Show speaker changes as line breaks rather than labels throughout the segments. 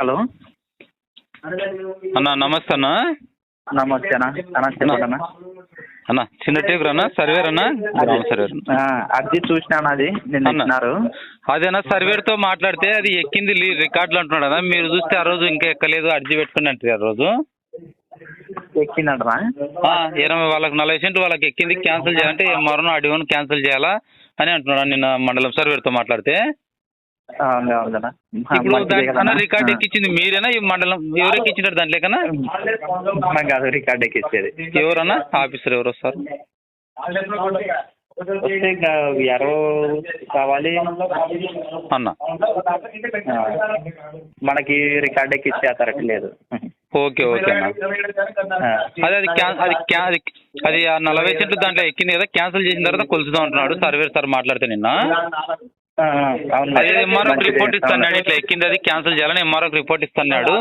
Hello.
అన్న నమస్తే అన్న.
నమస్తే అన్న. అన్న అన్న
అన్న చిన్న టేకర్ అన్న సర్వేర్ అన్న? సర్వేర్.
అర్జీ చూసినాను అది
అన్న. అదేనా సర్వేర్తో మాట్లాడితే అది ఎక్కింది రికార్డులు అంటున్నాడు కదా మీరు చూస్తే ఆ రోజు ఇంకా ఎక్కలేదు అర్జీ పెట్టుకుని అంటారు ఆ రోజు. ఇరవై వాళ్ళకి నలభై సెంట్ వాళ్ళకి ఎక్కింది క్యాన్సిల్ చేయాలంటే మరణం అడిగిన క్యాన్సిల్ చేయాలా అని అంటున్నాడు నిన్న మండలం సర్వేర్తో మాట్లాడితే. ఇప్పుడు రికార్డ్. ఎక్కించింది మీరేనా? ఈ మండలం ఎవరు ఎక్కించినారు దాంట్లో కన్నా
నాకు కాదు రికార్డ్ ఎక్కిచ్చేది.
ఎవరన్నా? ఆఫీసర్ ఎవరు వస్తారు
వస్తే ఎవరో కావాలి.
అన్న.
మనకి రికార్డ్ ఎక్కిచ్చే అథారిటీ లేదు.
ఓకే ఓకే అన్న. అదే అది అది అది నలభై సెంట్లు దాంట్లో ఎక్కింది కదా క్యాన్సిల్ చేసిన తర్వాత కొలుచుదాం అంటున్నాడు సర్వేర్ సార్ మాట్లాడితే నిన్న. అది ఎంఆర్ఓకి
మంచిదే.
రిపోర్ట్ ఇస్తాడు. ఇట్లా ఎక్కింది అది క్యాన్సిల్ చేయాలని ఎంఆర్ఓకి రిపోర్ట్ ఇస్తున్నాడు.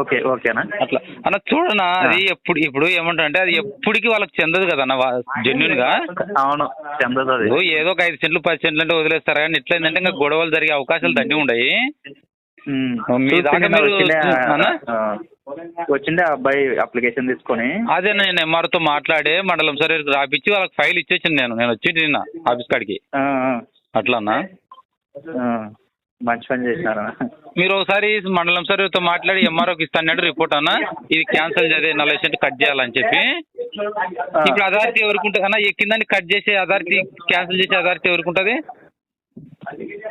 ఓకే ఓకేనా?
అట్లా. అన్న చూడనా అది ఎప్పుడు ఇప్పుడు ఏమంటా అంటే అది ఎప్పటికి వాళ్ళకి చెందదు కదా అన్న జెన్యున్గా?
అవును చెందదు
ఏదో ఒక ఐదు సెంట్లు పది సెంట్లు అంటే వదిలేస్తారు? కానీ ఇట్లా ఏంటంటే ఇంకా గొడవలు జరిగే అవకాశాలు దండి ఉండయి
ఉమ్.
మీ దాకా
చూస్తే
మీరు
వచ్చిండే అబ్బాయి అప్లికేషన్ తీసుకొని.
అదే నేను ఎంఆర్తో మాట్లాడి మండలం సర్వేకి రాపిచ్చి వాళ్ళకి ఫైల్ ఇచ్చేసాను నేను. నేను వచ్చి నిన్న ఆఫీస్ కాడికి.
ఆ, మంచి పని చేసినారు?
మీరు ఒకసారి మండలం సర్వేతో మాట్లాడి ఎంఆర్ఓకి ఇస్తాడు రిపోర్ట్ అన్న. ఇది క్యాన్సిల్ చేసే నలభై సెంట్ కట్ చేయాలని చెప్పి. ఇప్పుడు అథారిటీ ఎవరికి ఉంటుంది అన్న? ఎక్కిందని కట్ చేసే అథారిటీ క్యాన్సిల్ చేసే అథారిటీ ఎవరికి ఉంటుంది?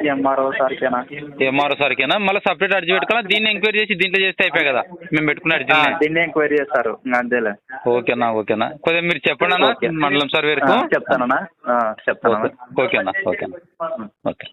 ఎంఆర్ఓ సార్కేనా?
ఎంఆర్ఓ సార్కేనా? మళ్ళీ సపరేట్ అర్జీ పెట్టుకోవాలి? దీన్ని ఎంక్వైరీ చేసి దీంట్లో చేస్తే అయిపోయి కదా? మేము పెట్టుకున్న
ఆ,
అర్జీని
దీన్ని ఎంక్వైరీ చేస్తారు. అంతేలే
ఓకేనా ఓకేనా? కొద్దిగా మీరు చెప్పండి అన్న. మండలం సర్వేకు
ఆ, చెప్తానన్నా
ఓకే ఓకేనా ఓకేనా ఓకే.